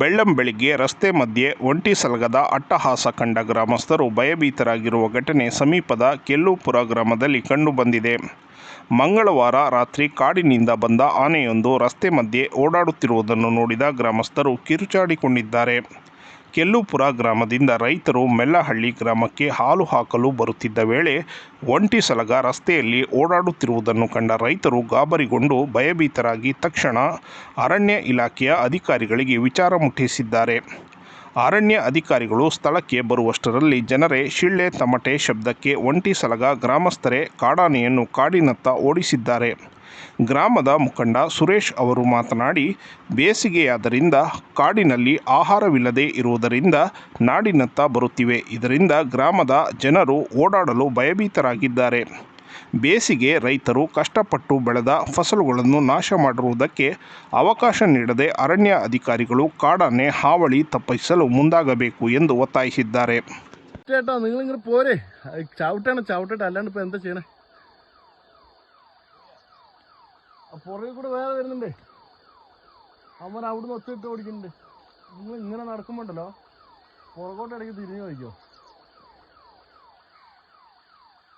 ಬೆಳ್ಳಂ ಬೆಳಿಗ್ಗೆ ರಸ್ತೆ ಮಧ್ಯೆ ಒಂಟಿ ಸಲಗದ ಅಟ್ಟಹಾಸ ಕಂಡ ಗ್ರಾಮಸ್ಥರು ಭಯಭೀತರಾಗಿರುವ ಘಟನೆ ಸಮೀಪದ ಕೆಲ್ಲೂಪುರ ಗ್ರಾಮದಲ್ಲಿ ಕಂಡುಬಂದಿದೆ ಮಂಗಳವಾರ ರಾತ್ರಿ ಕಾಡಿನಿಂದ ಬಂದ ಆನೆಯೊಂದು ರಸ್ತೆ ಮಧ್ಯೆ ಓಡಾಡುತ್ತಿರುವುದನ್ನು ನೋಡಿದ ಗ್ರಾಮಸ್ಥರು ಕಿರುಚಾಡಿಕೊಂಡಿದ್ದಾರೆ. ಕೆಲ್ಲೂಪುರ ಗ್ರಾಮದಿಂದ ರೈತರು ಮೆಲ್ಲಹಳ್ಳಿ ಗ್ರಾಮಕ್ಕೆ ಹಾಲು ಹಾಕಲು ಬರುತ್ತಿದ್ದ ವೇಳೆ ಒಂಟಿ ಸಲಗ ರಸ್ತೆಯಲ್ಲಿ ಓಡಾಡುತ್ತಿರುವುದನ್ನು ಕಂಡ ರೈತರು ಗಾಬರಿಗೊಂಡು ಭಯಭೀತರಾಗಿ ತಕ್ಷಣ ಅರಣ್ಯ ಇಲಾಖೆಯ ಅಧಿಕಾರಿಗಳಿಗೆ ವಿಚಾರ ಮುಟ್ಟಿಸಿದ್ದಾರೆ. ಅರಣ್ಯ ಅಧಿಕಾರಿಗಳು ಸ್ಥಳಕ್ಕೆ ಬರುವಷ್ಟರಲ್ಲಿ ಜನರೇ ಶಿಳ್ಳೆ ತಮಟೆ ಶಬ್ದಕ್ಕೆ ಒಂಟಿ ಸಲಗ ಗ್ರಾಮಸ್ಥರೇ ಕಾಡಾನೆಯನ್ನು ಕಾಡಿನತ್ತ ಓಡಿಸಿದ್ದಾರೆ. ಗ್ರಾಮದ ಮುಖಂಡ ಸುರೇಶ್ ಅವರು ಮಾತನಾಡಿ, ಬೇಸಿಗೆಯಾದ್ದರಿಂದ ಕಾಡಿನಲ್ಲಿ ಆಹಾರವಿಲ್ಲದೆ ಇರುವುದರಿಂದ ನಾಡಿನತ್ತ ಬರುತ್ತಿವೆ. ಇದರಿಂದ ಗ್ರಾಮದ ಜನರು ಓಡಾಡಲು ಭಯಭೀತರಾಗಿದ್ದಾರೆ. ಬೇಸಿಗೆ ರೈತರು ಕಷ್ಟಪಟ್ಟು ಬೆಳೆದ ಫಸಲುಗಳನ್ನು ನಾಶ ಮಾಡಿರುವುದಕ್ಕೆ ಅವಕಾಶ ನೀಡದೆ ಅರಣ್ಯ ಅಧಿಕಾರಿಗಳು ಕಾಡಾನೆ ಹಾವಳಿ ತಪ್ಪಿಸಲು ಮುಂದಾಗಬೇಕು ಎಂದು ಒತ್ತಾಯಿಸಿದ್ದಾರೆ. ಚಾವುಟಾಣ ಚಾವುಟಾಟ പുറകിൽ കൂടെ വേറെ വരുന്നുണ്ട് അവൻ അവിടുന്ന് ഒത്തിട്ട് ഓടിക്കുന്നുണ്ട് നിങ്ങൾ ഇങ്ങനെ നടക്കുമ്പോണ്ടല്ലോ പുറകോട്ട് ഇടയ്ക്ക് തിരിഞ്ഞു നോക്കിയോ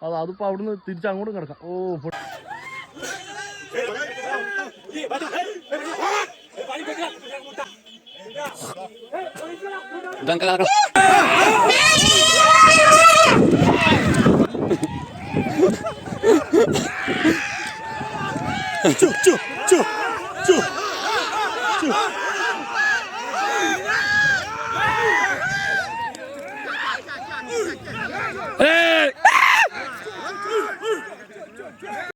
അത് അതിപ്പോ അവിടുന്ന് തിരിച്ച് അങ്ങോട്ടും കിടക്കാം ഓ Danke, 救救救救！救救救救救